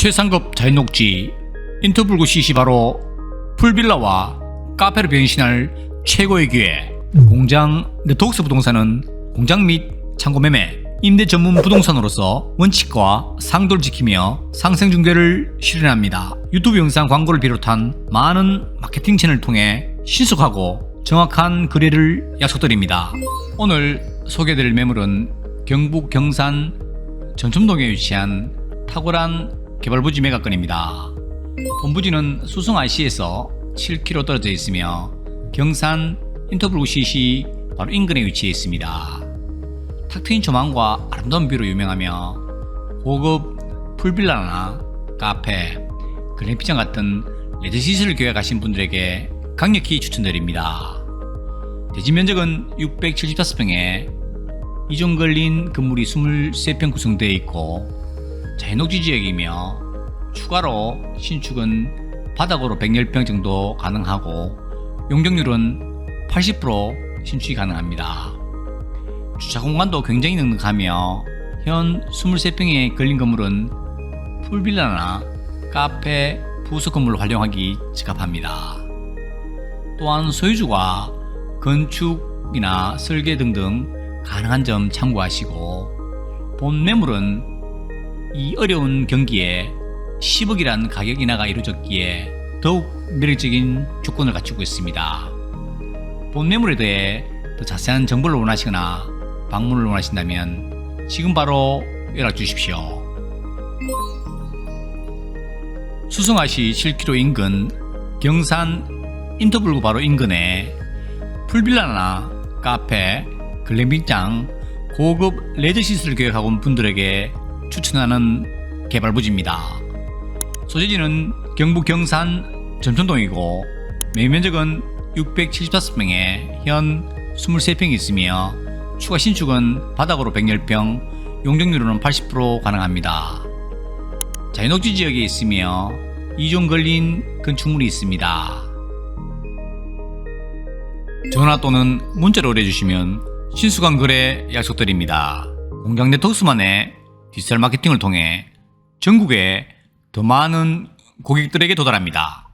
최상급 자연녹지 인터불구 CC 바로 풀빌라와 카페로 변신할 최고의 기회 공장 네트웍스 부동산은 공장 및 창고 매매 임대 전문 부동산으로서 원칙과 상도를 지키며 상생 중개를 실현합니다. 유튜브 영상 광고를 비롯한 많은 마케팅 채널을 통해 신속하고 정확한 거래를 약속드립니다. 오늘 소개드릴 매물은 경북 경산 전첨동에 위치한 탁월한 개발부지 매각건입니다. 본부지는 수성 IC에서 7km 떨어져 있으며 경산 인터블 CC 바로 인근에 위치해 있습니다. 탁 트인 조망과 아름다운 뷰로 유명하며 고급 풀빌라나 카페, 글램피장 같은 레저 시설을 계획하신 분들에게 강력히 추천드립니다. 대지 면적은 675평에 이종 걸린 건물이 23평 구성되어 있고 자연녹지 지역이며 추가로 신축은 바닥으로 110평 정도 가능하고 용적률은 80% 신축이 가능합니다. 주차 공간도 굉장히 넉넉하며 현 23평에 걸린 건물은 풀빌라나 카페, 부속 건물을 활용하기 적합합니다. 또한 소유주가 건축이나 설계 등등 가능한 점 참고하시고 본 매물은 이 어려운 경기에 10억이란 가격 인하가 이루어졌기에 더욱 매력적인 조건을 갖추고 있습니다. 본 매물에 대해 더 자세한 정보를 원하시거나 방문을 원하신다면 지금 바로 연락 주십시오. 수성아시 7km 인근 경산 인터블구 바로 인근에 풀빌라나 카페, 글램핑장, 고급 레저 시설을 계획하고 온 분들에게 추천하는 개발부지입니다. 소재지는 경북 경산 전천동이고 매면적은 675평에 현 23평이 있으며 추가 신축은 바닥으로 110평, 용적률은 80% 가능합니다. 자연녹지 지역에 있으며 2종 걸린 건축물이 있습니다. 전화 또는 문자로 의뢰주시면 신수강 거래 약속드립니다. 공장 네트워크만의 디지털 마케팅을 통해 전국에 더 많은 고객들에게 도달합니다.